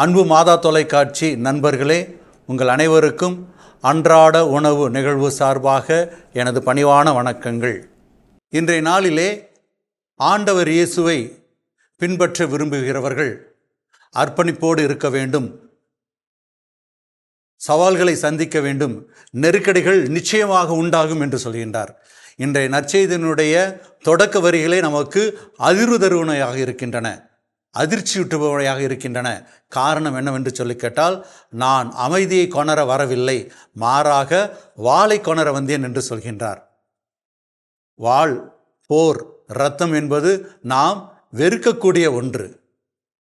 அன்பு மாதா தொலைக்காட்சி நண்பர்களே உங்கள் அனைவருக்கும் அன்றாட உணவு நிகழ்வு சார்பாக எனது பணிவான வணக்கங்கள். இன்றைய நாளிலே ஆண்டவர் இயேசுவை பின்பற்ற விரும்புகிறவர்கள் அர்ப்பணிப்போடு இருக்க வேண்டும். சவால்களை சந்திக்க வேண்டும். நெருக்கடிகள் நிச்சயமாக உண்டாகும் என்று சொல்கின்றார். இன்றைய நற்செய்தியினுடைய தொடக்க வரிகளே நமக்கு அதிர்வு தருவனையாக இருக்கின்றன. அதிர்ச்சியூட்டுபவையாக இருக்கின்றன. காரணம் என்னவென்று சொல்லி கேட்டால் நான் அமைதியை கொணர வரவில்லை. மாறாக வாளை கொணர வந்தேன் என்று சொல்கின்றார். வாள் போர் இரத்தம் என்பது நாம் வெறுக்கக்கூடிய ஒன்று.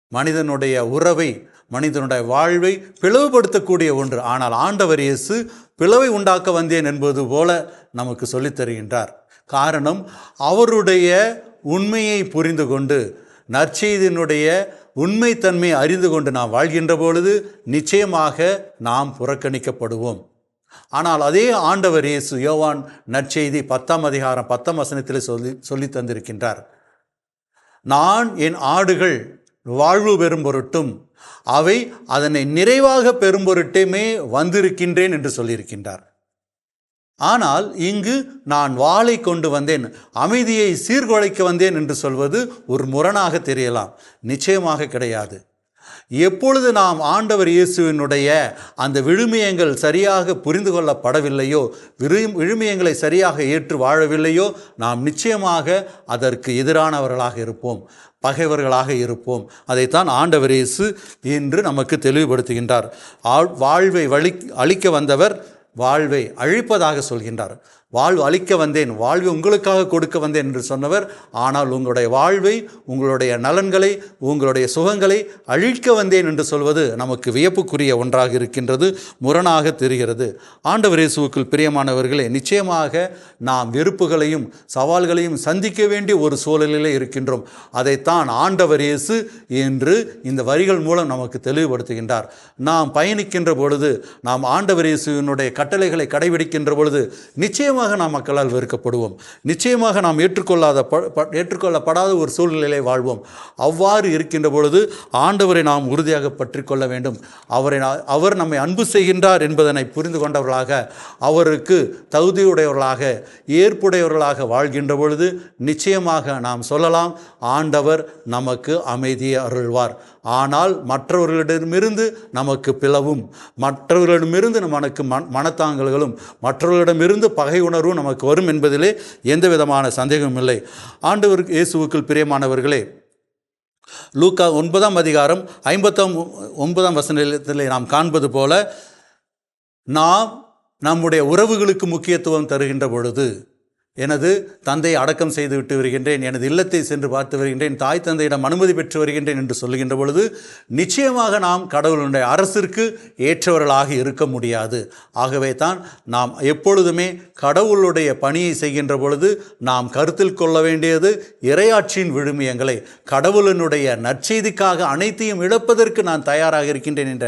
மனிதனுடைய உறவை மனிதனுடைய வாழ்வை பிளவுபடுத்தக்கூடிய ஒன்று. ஆனால் ஆண்டவர் இயேசு பிளவை உண்டாக்க வந்தேன் என்பது போல நமக்கு சொல்லித் தருகின்றார். காரணம் அவருடைய உண்மையை புரிந்து கொண்டு நற்செய்தியினுடைய உண்மைத்தன்மை அறிந்து கொண்டு நாம் வாழ்கின்ற பொழுது நிச்சயமாக நாம் புறக்கணிக்கப்படுவோம். ஆனால் அதே ஆண்டவர் இயேசு யோவான் நற்செய்தி பத்தாம் அதிகாரம் பத்தாம் வசனத்தில் சொல்லி சொல்லி தந்திருக்கின்றார். நான் என் ஆடுகள் வாழ்வு பெறும் பொருட்டும் அவை அதனை நிறைவாக பெறும் பொருட்டுமே வந்திருக்கின்றேன் என்று சொல்லியிருக்கின்றார். ஆனால் இங்கு நான் வாளை கொண்டு வந்தேன் அமைதியை சீர்குலைக்க வந்தேன் என்று சொல்வது ஒரு முரணாக தெரியலாம் நிச்சயமாக கிடையாது. எப்பொழுது நாம் ஆண்டவர் இயேசுவினுடைய அந்த விழுமியங்கள் சரியாக புரிந்து கொள்ளப்படவில்லையோ விரு விழுமியங்களை சரியாக ஏற்று வாழவில்லையோ நாம் நிச்சயமாக அதற்கு எதிரானவர்களாக இருப்போம் பகைவர்களாக இருப்போம். அதைத்தான் ஆண்டவர் இயேசு என்று நமக்கு தெளிவுபடுத்துகின்றார். வாழ்வை வழி அழிக்க வந்தவர் வாழ்வை அழிப்பதாக சொல்கின்றார். வாழ்வு அழிக்க வந்தேன் வாழ்வை உங்களுக்காக கொடுக்க வந்தேன் என்று சொன்னவர். ஆனால் உங்களுடைய வாழ்வை உங்களுடைய நலன்களை உங்களுடைய சுகங்களை அழிக்க வந்தேன் என்று சொல்வது நமக்கு வியப்புக்குரிய ஒன்றாக இருக்கின்றது முரணாக தெரிகிறது. ஆண்டவர் இயேசுவுக்குள் பிரியமானவர்களே நிச்சயமாக நாம் வெறுப்புகளையும் சவால்களையும் சந்திக்க வேண்டிய ஒரு சூழலிலே இருக்கின்றோம். அதைத்தான் ஆண்டவர் இயேசு என்று இந்த வரிகள் மூலம் நமக்கு தெளிவுபடுத்துகின்றார். நாம் பயணிக்கின்ற பொழுது நாம் ஆண்டவர் இயேசுவினுடைய கட்டளைகளை கடைபிடிக்கின்ற பொழுது நிச்சயமாக நாம் மக்களால் வெறுக்கப்படுவோம். நிச்சயமாக நாம் ஏற்றுக்கொள்ளாத ப- ஏற்றுக்கொள்ளப்படாத ஒரு சூழ்நிலையிலே வாழ்வோம். அவ்வாறு இருக்கின்ற பொழுது ஆண்டவரை நாம் உறுதியாக பற்றி கொள்ள வேண்டும். அவரை அவர் நம்மை அன்பு செய்கின்றார் என்பதனை புரிந்து கொண்டவர்களாக அவருக்கு தகுதியுடையவர்களாக ஏற்புடையவர்களாக வாழ்கின்ற பொழுது நிச்சயமாக நாம் சொல்லலாம் ஆண்டவர் நமக்கு அமைதியை அருள்வார். ஆனால் மற்றவர்களிடமிருந்து நமக்கு பிளவும். மற்றவர்களிடமிருந்து நமக்கு மன மனத்தாங்கல்களும் மற்றவர்களிடமிருந்து பகை உணர்வும் நமக்கு வரும் என்பதிலே எந்த விதமான சந்தேகமும் இல்லை. ஆண்டவர் இயேசுவுக்குள் பிரியமானவர்களே லூக்கா ஒன்பதாம் அதிகாரம் ஐம்பத்தாம் ஒன்பதாம் வசனத்தில் நாம் காண்பது போல நாம் நம்முடைய உறவுகளுக்கு முக்கியத்துவம் தருகின்ற பொழுது எனது தந்தை அடக்கம் செய்து விட்டு வருகின்றேன் எனது இல்லத்தை சென்று பார்த்து வருகின்றேன் தாய் தந்தையிடம் அனுமதி பெற்று வருகின்றேன் என்று சொல்லுகின்ற பொழுது நிச்சயமாக நாம் கடவுளுடைய அரசிற்கு ஏற்றவர்களாக இருக்க முடியாது. ஆகவே தான் நாம் எப்பொழுதுமே கடவுளுடைய பணியை செய்கின்ற பொழுது நாம் கருத்தில் கொள்ள வேண்டியது இறையாட்சியின் விழுமியங்களை கடவுளினுடைய நற்செய்திக்காக அனைத்தையும் இழப்பதற்கு நான் தயாராக இருக்கின்றேன் என்ற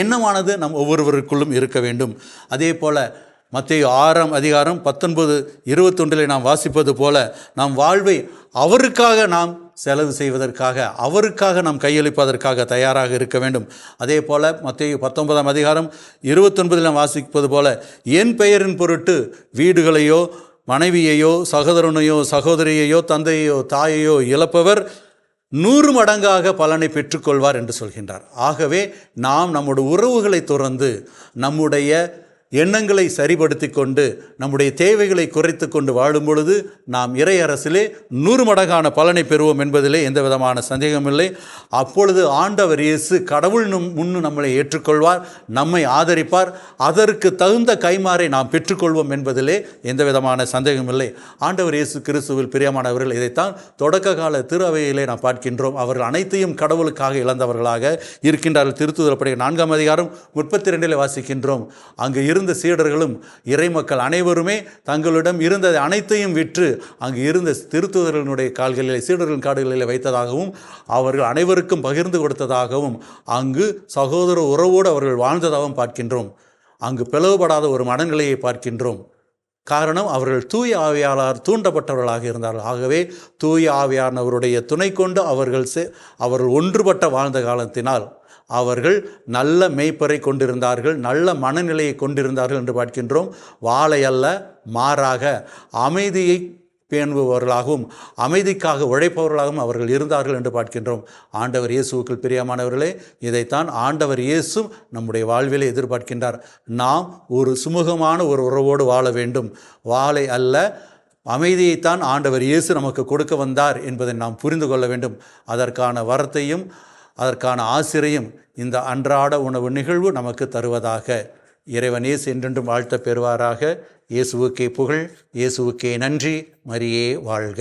எண்ணமானது நம் ஒவ்வொருவருக்குள்ளும் இருக்க வேண்டும். அதே போல் மத்திய ஆறாம் அதிகாரம் பத்தொன்பது இருபத்தொன்றில் நாம் வாசிப்பது போல நாம் வாழ்வை அவருக்காக நாம் செலவு செய்வதற்காக அவருக்காக நாம் கையளிப்பதற்காக தயாராக இருக்க வேண்டும். அதே போல் மத்திய பத்தொன்பதாம் அதிகாரம் இருபத்தொன்பதில் நாம் வாசிப்பது போல என் பெயரின் பொருட்டு வீடுகளையோ மனைவியையோ சகோதரனையோ சகோதரியையோ தந்தையோ தாயையோ இழப்பவர் நூறு மடங்காக பலனை பெற்றுக்கொள்வார் என்று சொல்கின்றார். ஆகவே நாம் நம்முடைய உறவுகளை துறந்து நம்முடைய எண்ணங்களை சரிபடுத்தி கொண்டு நம்முடைய தேவைகளை குறைத்து கொண்டு வாழும் பொழுது நாம் இறையரசிலே நூறு மடங்கான பலனை பெறுவோம் என்பதிலே எந்த விதமான சந்தேகமில்லை அப்பொழுது ஆண்டவர் இயேசு கடவுள் நம் முன்னு நம்மளை ஏற்றுக்கொள்வார் நம்மை ஆதரிப்பார் அதற்கு தகுந்த கைமாறை நாம் பெற்றுக்கொள்வோம் என்பதிலே எந்த விதமான சந்தேகமில்லை ஆண்டவர் இயேசு கிறிஸ்துவில் பிரியமானவர்கள் இதைத்தான் தொடக்க கால திருவையிலே நாம் பார்க்கின்றோம். அவர்கள் அனைத்தையும் கடவுளுக்காக இழந்தவர்களாக இருக்கின்றார்கள். திருத்துதலப்படைய நான்காம் அதிகாரம் முப்பத்தி ரெண்டில் வாசிக்கின்றோம். அங்கு இருந்த சீடர்களும் இறைமக்கள் அனைவருமே தங்களிடம் இருந்த அனைத்தையும் விற்று அங்கு இருந்த திருத்துதர்களுடைய கால்களிலே சீடர்களின் காடுகளிலே வைத்ததாகவும் அவர்கள் அனைவருக்கும் பகிர்ந்து கொடுத்ததாகவும் அங்கு சகோதர உறவோடு அவர்கள் வாழ்ந்ததாகவும் பார்க்கின்றோம். அங்கு பிளவுபடாத ஒரு மனநிலையை பார்க்கின்றோம். காரணம் அவர்கள் தூய ஆவியாளர் தூண்டப்பட்டவர்களாக இருந்தார்கள். ஆகவே தூய ஆவியானவருடைய துணை கொண்டு அவர்கள் செ அவர்கள் ஒன்றுபட்ட வாழ்ந்த காலத்தினால் அவர்கள் நல்ல மெய்ப்பரை கொண்டிருந்தார்கள் நல்ல மனநிலையை கொண்டிருந்தார்கள் என்று பார்க்கின்றோம். வாழை அல்ல மாறாக அமைதியை பேணுபவர்களாகவும் அமைதிக்காக உழைப்பவர்களாகவும் அவர்கள் இருந்தார்கள் என்று பார்க்கின்றோம். ஆண்டவர் இயேசுவுக்குள் பிரியமானவர்களே இதைத்தான் ஆண்டவர் இயேசும் நம்முடைய வாழ்விலே எதிர்பார்க்கின்றார். நாம் ஒரு சுமூகமான ஒரு உறவோடு வாழ வேண்டும். வாழை அல்ல அமைதியைத்தான் ஆண்டவர் இயேசு நமக்கு கொடுக்க வந்தார் என்பதை நாம் புரிந்து கொள்ள வேண்டும். அதற்கான வரத்தையும் அதற்கான ஆசிரியம் இந்த அன்றாட உணவு நிகழ்வு நமக்கு தருவதாக இறைவன் என்றென்றும் வாழ்த்த பெறுவாராக. இயேசுவுக்கே புகழ் இயேசுவுக்கே நன்றி. மரியே வாழ்க.